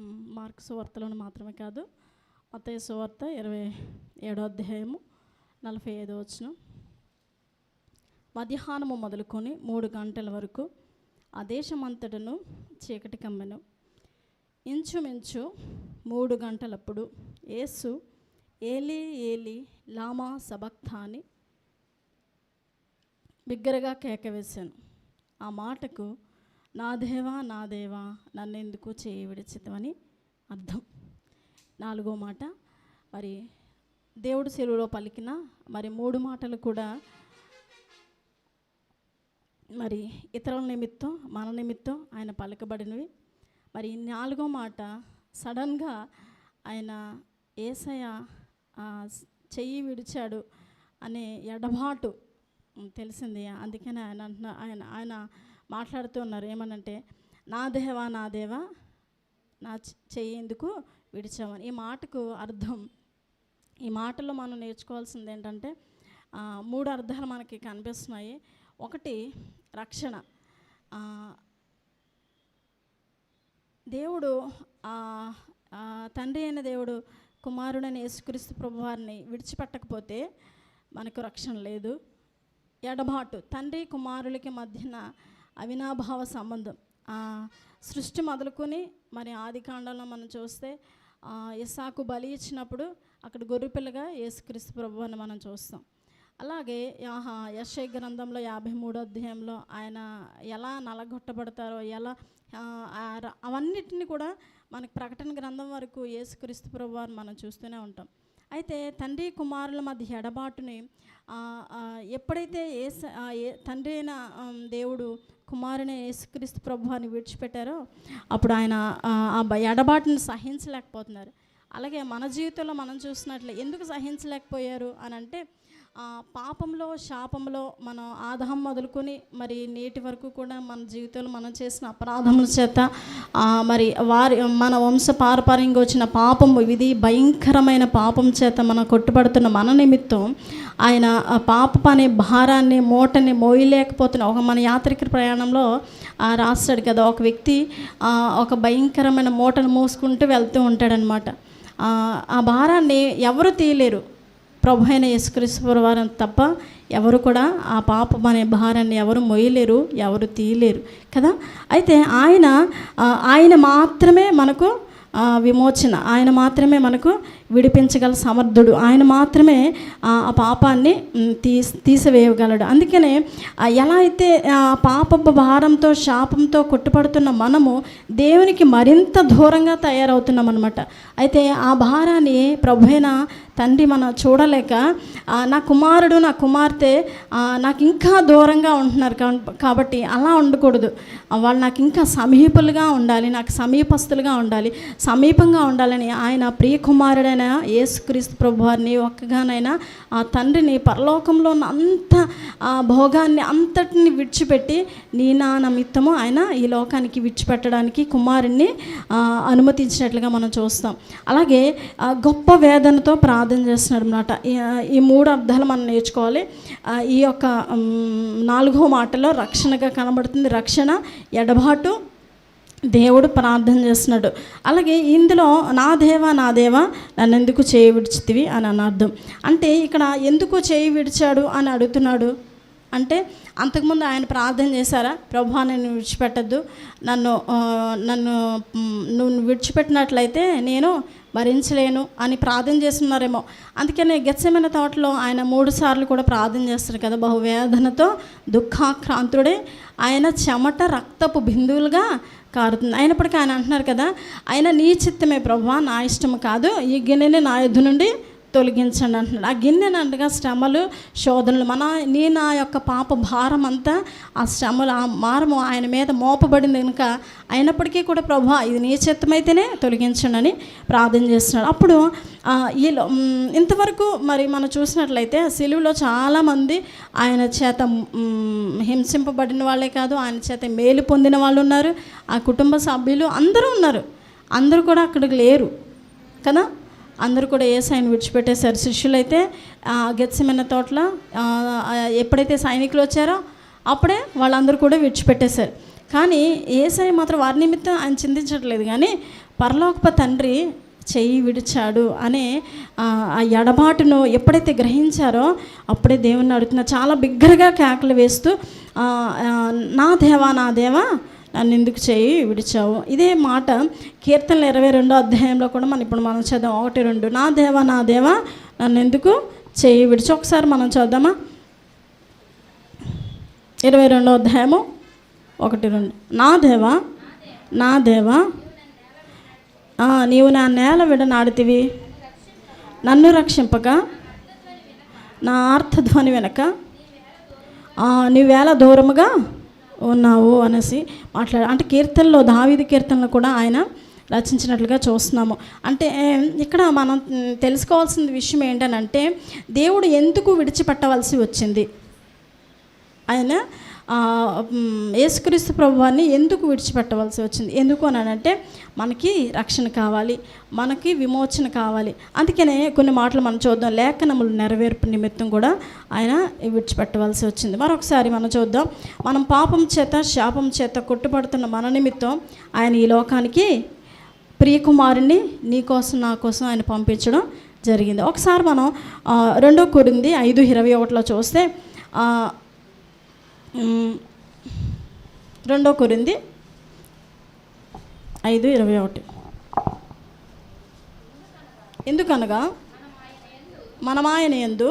Marks వార్తలను సువార్తలను మాత్రమే కాదు మత్తయి సువార్త ఇరవై ఏడో అధ్యాయము నలభై ఐదో వచ్చిన మధ్యాహ్నము మొదలుకొని మూడు గంటల వరకు ఆ దేశమంతటను చీకటి కమ్మెను. ఇంచుమించు మూడు గంటలప్పుడు యేసు ఏలి ఏలి లామా సబక్తాని బిగ్గరగా కేక వేశాను ఆ మాటకు నా దేవా నా దేవా నన్నెందుకు చేయి విడిచితమని అర్థం. నాలుగో మాట మరి దేవుడు సెలువులో పలికిన మరి మూడు మాటలు కూడా మరి ఇతరుల నిమిత్తం మన నిమిత్తం ఆయన పలకబడినవి. మరి నాలుగో మాట సడన్గా ఆయన ఏసయ చెయ్యి విడిచాడు అనే ఎడబాటు తెలిసింది. అందుకనే ఆయన అంటున్నా ఆయన ఆయన మాట్లాడుతూ ఉన్నారు. ఏమనంటే నా దేవా నా దేవా నా చె- విడిచామని ఈ మాటకు అర్థం ఈ మాటలో మనం నేర్చుకోవాల్సింది ఏంటంటే మూడు అర్థాలు మనకి కనిపిస్తున్నాయి. ఒకటి రక్షణ. దేవుడు తండ్రి అయిన దేవుడు కుమారుడైన యేసుక్రీస్తు ప్రభువారిని విడిచిపెట్టకపోతే మనకు రక్షణ లేదు. ఎడబాటు తండ్రి కుమారులకి మధ్యన అవినాభావ సంబంధం. సృష్టి మొదలుకొని మరి ఆది కాండంలో మనం చూస్తే ఇసాకు బలి ఇచ్చినప్పుడు అక్కడ గొర్రెపిల్లగా యేసుక్రీస్తు ప్రభు అని మనం చూస్తాం. అలాగే ఆహా యశయ గ్రంథంలో యాభై మూడో అధ్యాయంలో ఆయన ఎలా నలగొట్టబడతారో ఎలా అవన్నిటిని కూడా మనకి ప్రకటన గ్రంథం వరకు యేసుక్రీస్తు ప్రభు అని మనం చూస్తూనే ఉంటాం. అయితే తండ్రి కుమారుల మధ్య ఎడబాటుని ఎప్పుడైతే ఏస ఏ- తండ్రి అయిన దేవుడు కుమారుని యేసుక్రీస్తు ప్రభువాన్ని విడిచిపెట్టారో అప్పుడు ఆయన ఆ, ఎడబాటును బ- సహించలేకపోతున్నారు. అలాగే మన జీవితంలో మనం చూసినట్లే ఎందుకు సహించలేకపోయారు అని అంటే పాపంలో శాపంలో మనం ఆదాహం మొదలుకొని మరి నేటి వరకు కూడా మన జీవితంలో మనం చేసిన అపరాధముల చేత మరి వారి మన వంశ పారపర్యంగా వచ్చిన పాపం ఇది భయంకరమైన పాపం చేత మనం కొట్టుబడుతున్న మన నిమిత్తం ఆయన ఆ పాపపు అనే భారాన్ని మూటని మోయలేకపోతున్న ఒక మన యాత్రికుల ప్రయాణంలో ఆ, రాస్తాడు కదా ఒక వ్యక్తి ఒక భయంకరమైన మూటను మోసుకుంటూ వెళ్తూ ఉంటాడనమాట ఆ, భారాన్ని ఎవరు తీయలేరు. ప్రభు అయిన యేసుక్రీస్తు వారం తప్ప ఎవరు కూడా ఆ పాపం అనే భారాన్ని ఎవరు మొయ్యలేరు ఎవరు తీయలేరు కదా. అయితే ఆయన ఆయన మాత్రమే మనకు విమోచన ఆయన మాత్రమే మనకు విడిపించగల సమర్థుడు. ఆయన మాత్రమే ఆ పాపాన్ని తీ తీసివేయగలడు. అందుకనే ఎలా అయితే ఆ పాప భారంతో శాపంతో కొట్టుపడుతున్న మనము దేవునికి మరింత దూరంగా తయారవుతున్నాం అనమాట అయితే ఆ భారాన్ని ప్రభైన తండ్రి మనం చూడలేక నా కుమారుడు నా కుమార్తె నాకు ఇంకా దూరంగా ఉంటున్నారు కాబట్టి అలా ఉండకూడదు. వాళ్ళు నాకు ఇంకా సమీపులుగా ఉండాలి నాకు సమీపస్తులుగా ఉండాలి సమీపంగా ఉండాలని ఆయన ప్రియ కుమారుడైన యేసుక్రీస్తు ప్రభు వారిని ఒక్కగానైనా ఆ తండ్రిని పరలోకంలో ఉన్న అంత ఆ భోగాన్ని అంతటిని విడిచిపెట్టి నీ నా నిమిత్తము ఆయన ఈ లోకానికి విడిచిపెట్టడానికి కుమారుణ్ణి అనుమతించినట్లుగా మనం చూస్తాం. అలాగే గొప్ప వేదనతో ప్రార్థన చేస్తున్నాడు అనమాట ఈ మూడు అర్థాలు మనం నేర్చుకోవాలి. ఈ యొక్క నాలుగో మాటలో రక్షణగా కనబడుతుంది. రక్షణ ఎడబాటు దేవుడు ప్రార్థన చేస్తున్నాడు. అలాగే ఇందులో నా దేవా నా దేవా నన్ను ఎందుకు చేయి విడిచితివి? అని అనర్థం. అర్థం అంటే ఇక్కడ ఎందుకు చేయి విడిచాడు అని అడుగుతున్నాడు? అంటే అంతకుముందు ఆయన ప్రార్థన చేశారా? ప్రభా నేను విడిచిపెట్టద్దు. నన్ను నన్ను నువ్వు విడిచిపెట్టినట్లయితే నేను భరించలేను అని ప్రార్థన చేస్తున్నారేమో. అందుకనే గచ్చమైన తోటలో ఆయన మూడు సార్లు కూడా ప్రార్థన చేస్తారు కదా బహువేదనతో దుఃఖాక్రాంతుడే. ఆయన చెమట రక్తపు బిందువులుగా కారుతుంది. అయినప్పటికీ ఆయన అంటున్నారు కదా ఆయన నీ చిత్తమే ప్రభా నా ఇష్టం కాదు. ఈ గిన్నెని నా యుద్ధ నుండి తొలగించండి అంటున్నాడు. ఆ గిన్నెను అనగా శ్రమలు శోధనలు మన నీ నా యొక్క పాప భారం అంతా ఆ శ్రమలు ఆ మారము ఆయన మీద మోపబడింది కనుక అయినప్పటికీ కూడా ప్రభా ఇది నీ చిత్తమైతేనే తొలగించండి అని ప్రార్థన చేస్తున్నాడు. అప్పుడు ఈ ఈలో ఇంతవరకు మరి మనం చూసినట్లయితే సిలువలో చాలామంది ఆయన చేత హింసింపబడిన వాళ్ళే కాదు ఆయన చేత మేలు పొందిన వాళ్ళు ఉన్నారు. ఆ కుటుంబ సభ్యులు అందరూ ఉన్నారు. అందరూ కూడా అక్కడికి లేరు. కదా? అందరూ కూడా ఏసాయిని విడిచిపెట్టేశారు? శిష్యులైతే గెత్సిమైన తోటలో ఎప్పుడైతే సైనికులు వచ్చారో అప్పుడే వాళ్ళందరూ కూడా విడిచిపెట్టేశారు. కానీ ఏసై మాత్రం వారి నిమిత్తం ఆయన చింతించట్లేదు. కానీ పరలోకప తండ్రి చెయ్యి విడిచాడు అనే ఆ, ఎడబాటును ఎప్పుడైతే గ్రహించారో అప్పుడే దేవుణ్ణి అడుగుతున్నా చాలా బిగ్గరగా కేకలు వేస్తూ నా దేవా నా దేవా నన్ను ఎందుకు చేయి విడిచావు? ఇదే మాట కీర్తనలు ఇరవై రెండో అధ్యాయంలో కూడా మనం ఇప్పుడు మనం చేద్దాం ఒకటి రెండు. నా దేవా నా దేవా నన్ను ఎందుకు చేయి విడిచి ఒకసారి మనం చూద్దామా ఇరవై రెండో అధ్యాయము ఒకటి రెండు. నా దేవా నా దేవా నీవు నా నేల విడనాడితివి నన్ను రక్షింపక నా ఆర్థధ్వని వెనక ఆ, నీవేళ దూరముగా ఉన్నావు అనేసి మాట్లాడ అంటే కీర్తనలో దావీది కీర్తనలో కూడా ఆయన రచించినట్లుగా చూస్తున్నాము. అంటే ఇక్కడ మనం తెలుసుకోవాల్సిన విషయం ఏంటనంటే దేవుడు ఎందుకు విడిచిపెట్టవలసి వచ్చింది? ఆయన యేసుక్రీస్తు ప్రభువాన్ని ఎందుకు విడిచిపెట్టవలసి వచ్చింది? ఎందుకు అని అంటే మనకి రక్షణ కావాలి మనకి విమోచన కావాలి. అందుకనే కొన్ని మాటలు మనం చూద్దాం. లేఖనములు నెరవేర్పు నిమిత్తం కూడా ఆయన విడిచిపెట్టవలసి వచ్చింది. మరొకసారి మనం చూద్దాం. మనం పాపం చేత శాపం చేత కొట్టుబడుతున్న మన నిమిత్తం ఆయన ఈ లోకానికి ప్రియకుమారుని నీ కోసం నా కోసం ఆయన పంపించడం జరిగింది. ఒకసారి మనం రెండో కొరింది ఐదు ఇరవై ఒకటిలో చూస్తే రెండో కొరింది ఐదు ఇరవై ఒకటి. ఎందుకనగా? మనం ఆయన ఎందు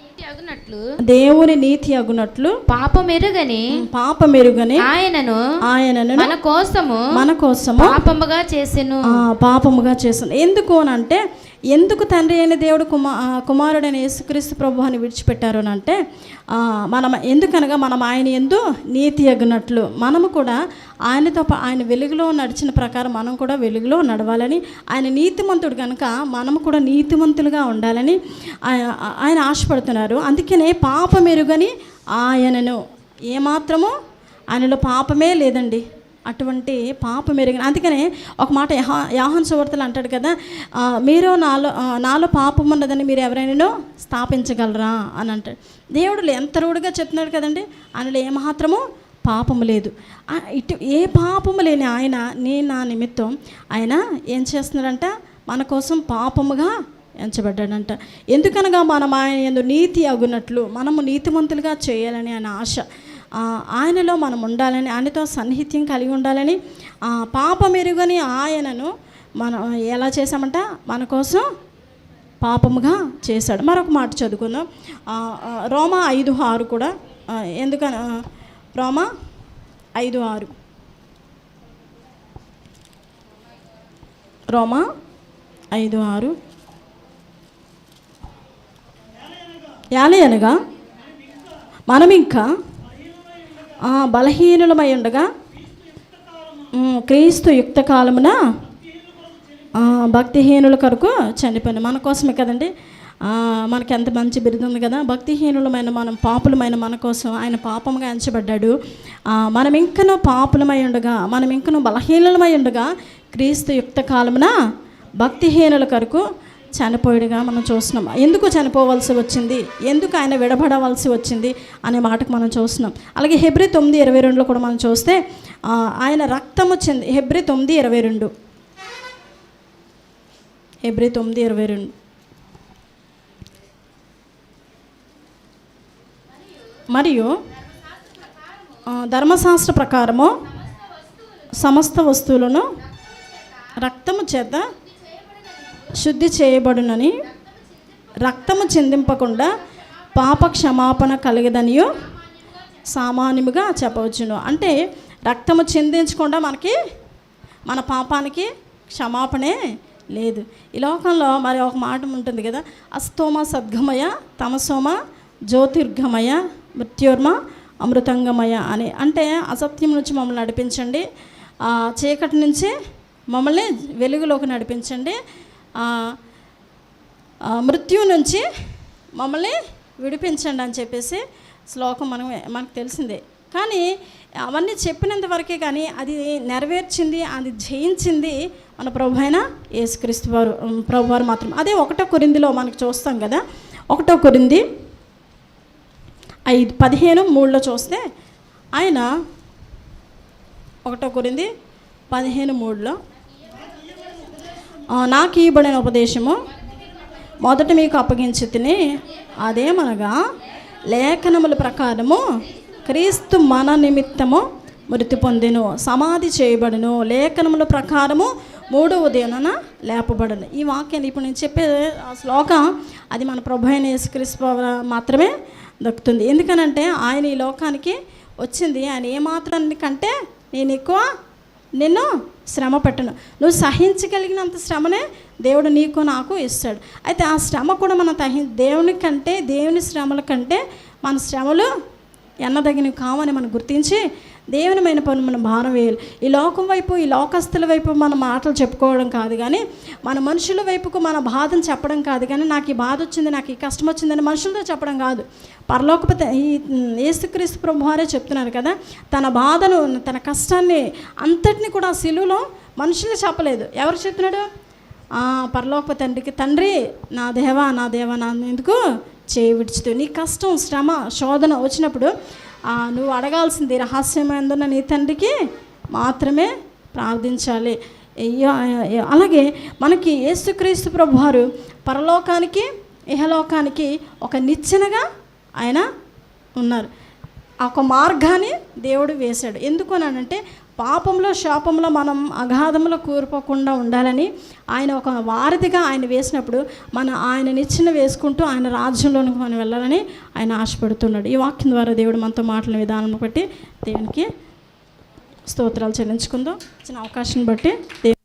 నీతి అగునట్లు దేవుని నీతి అగునట్లు పాపమెరుగని పాప మెరుగని ఆయనను ఆయనను మన కోసము మన కోసము పాపముగా చేసెను. పాపముగా చేస్తుంది ఎందుకు అని అంటే ఎందుకు తండ్రి అయిన దేవుడు కుమా కుమారుడైన యేసుక్రీస్తు ప్రభు అని విడిచిపెట్టారు అని అంటే మనం ఎందుకనగా మనం ఆయన ఎందు నీతి ఎగ్గినట్లు మనము కూడా ఆయనతో ఆయన వెలుగులో నడిచిన ప్రకారం మనం కూడా వెలుగులో నడవాలని ఆయన నీతిమంతుడు కనుక మనము కూడా నీతిమంతులుగా ఉండాలని ఆయన ఆశపడుతున్నారు. అందుకనే పాపమెరుగని ఆయనను ఏమాత్రమో ఆయనలో పాపమే లేదండి. అటువంటి పాపం ఎరిగిన అందుకనే ఒక మాట యహా యాహన్ సువార్తలు అంటాడు కదా మీరు నాలో నాలో పాపం ఉన్నదని మీరు ఎవరైనా స్థాపించగలరా? అని అంటాడు. దేవుడు ఎంత రూఢగా చెప్తున్నాడు కదండి ఆయనలో ఏమాత్రము పాపము లేదు. ఇటు ఏ పాపము లేని ఆయన నేను నా నిమిత్తం ఆయన ఏం చేస్తున్నాడంట మన కోసం పాపముగా ఎంచబడ్డాడంట. ఎందుకనగా మనం ఆయన యందు నీతి అగునట్లు మనము నీతిమంతులుగా చేయాలని ఆయన ఆశ. ఆయనలో మనం ఉండాలని ఆయనతో సన్నిహిత్యం కలిగి ఉండాలని ఆ, పాపం ఎరుగని ఆయనను మనం ఎలా చేశామంట? మన కోసం పాపముగా చేశాడు. మరొక మాట చదువుకుందాం. రోమా ఐదు ఆరు కూడా ఎందుకన ఎందుకని రోమా ఐదు ఆరు. రోమా ఐదు ఆరు. యాలే అనగా మనం ఇంకా బలహీనులమై ఉండగా క్రీస్తు యుక్త కాలమున భక్తిహీనుల కొరకు చనిపోయింది మన కోసమే కదండి. మనకి ఎంత మంచి బిరుదు ఉంది కదా. భక్తిహీనులమైన మనం పాపులమైన మన కోసం ఆయన పాపంగా ఎంచబడ్డాడు. మనం ఇంకనూ పాపులమై ఉండగా మనం ఇంకనూ బలహీనులమై ఉండగా క్రీస్తు యుక్త కాలమున భక్తిహీనుల కొరకు చనిపోయాడుగా మనం చూస్తున్నాం. ఎందుకు చనిపోవలసి వచ్చింది? ఎందుకు ఆయన విడబడవలసి వచ్చింది అనే మాటకు మనం చూస్తున్నాం. అలాగే హెబ్రి తొమ్మిది ఇరవై రెండులో కూడా మనం చూస్తే ఆయన రక్తము చెంది హెబ్రి తొమ్మిది ఇరవై రెండు. హెబ్రి తొమ్మిది ఇరవై రెండు. మరియు ధర్మశాస్త్ర ప్రకారము సమస్త వస్తువులను రక్తము చేత శుద్ధి చేయబడునని రక్తము చెందింపకుండా పాప క్షమాపణ కలిగదనియో సామాన్యముగా చెప్పవచ్చును. అంటే రక్తము చెందించకుండా మనకి మన పాపానికి క్షమాపణే లేదు. ఈ లోకంలో మరి ఒక మాట ఉంటుంది కదా అస్తోమ సద్గమయ తమసోమ జ్యోతిర్ఘమయ మృత్యోర్మ అమృతంగమయ అని. అంటే అసత్యం నుంచి మమ్మల్ని నడిపించండి. చీకటి నుంచి మమ్మల్ని వెలుగులోకి నడిపించండి. మృత్యు నుంచి మమ్మల్ని విడిపించండి అని చెప్పేసి శ్లోకం మనం మనకు తెలిసిందే. కానీ అవన్నీ చెప్పినంత వరకే కానీ అది నెరవేర్చింది అది జయించింది మన ప్రభు అయిన యేసుక్రీస్తు వారు ప్రభు వారు మాత్రం. అదే ఒకటో కొరిందిలో మనకు చూస్తాం కదా. ఒకటో కొరింది ఐదు పదిహేను మూడులో చూస్తే ఆయన ఒకటో కొరింది పదిహేను మూడులో నాకు ఇవ్వబడిన ఉపదేశము మొదట మీకు అప్పగించి తిని అదేమనగా లేఖనముల ప్రకారము క్రీస్తు మన నిమిత్తము మృతి పొందెను సమాధి చేయబడును. లేఖనముల ప్రకారము మూడవ దినన లేపబడను. ఈ వాక్యాన్ని ఇప్పుడు నేను చెప్పే ఆ శ్లోకం అది మన ప్రభు అయిన యేసుక్రీస్తు మాత్రమే దక్కుతుంది. ఎందుకనంటే ఆయన ఈ లోకానికి వచ్చింది. ఆయన ఏమాత్రం కంటే నేను ఎక్కువ నిన్ను శ్రమ పెట్టను నువ్వు సహించగలిగినంత శ్రమనే దేవుడు నీకు నాకు ఇస్తాడు. అయితే ఆ శ్రమ కూడా మనం తహి దేవుని కంటే దేవుని శ్రమల కంటే మన శ్రమలు ఎన్నదగినవి కావని మనం గుర్తించి దేవునిమైన పని మనం భారం వేయాలి. ఈ లోకం వైపు ఈ లోకస్తుల వైపు మన మాటలు చెప్పుకోవడం కాదు కానీ మన మనుషుల వైపుకు మన బాధను చెప్పడం కాదు కానీ నాకు ఈ బాధ వచ్చింది నాకు ఈ కష్టం వచ్చిందని మనుషులతో చెప్పడం కాదు. పరలోకపతి ఈ ఏసుక్రీస్తు ప్రభువారే చెప్తున్నారు కదా తన బాధను తన కష్టాన్ని అంతటిని కూడా సిలువలో మనుషులు చెప్పలేదు. ఎవరు చెప్తున్నాడు పరలోకపు తండ్రికి తండ్రి నా దేవా నా దేవా నా ఎందుకు చేయి విడుచుతూ నీ కష్టం శ్రమ శోధన వచ్చినప్పుడు నువ్వు అడగాల్సింది రహస్యమైందన్న నీ తండ్రికి మాత్రమే ప్రార్థించాలి. అలాగే మనకి యేసుక్రీస్తు ప్రభువారు పరలోకానికి ఇహలోకానికి ఒక నిచ్చెనగా ఆయన ఉన్నారు. ఒక మార్గాన్ని దేవుడు వేశాడు. ఎందుకు అని అంటే పాపంలో శాపంలో మనం అగాధంలో కూరుకోకుండా ఉండాలని ఆయన ఒక వారధిగా ఆయన వేసినప్పుడు మన ఆయన నిచ్చిన వేసుకుంటూ ఆయన రాజ్యంలోనికి మనం వెళ్ళాలని ఆయన ఆశపడుతున్నాడు. ఈ వాక్యం ద్వారా దేవుడు మనతో మాట్లాడిన విధానం బట్టి దేవునికి స్తోత్రాలు చెల్లించుకుందాం. ఇచ్చిన అవకాశం బట్టి దేవుని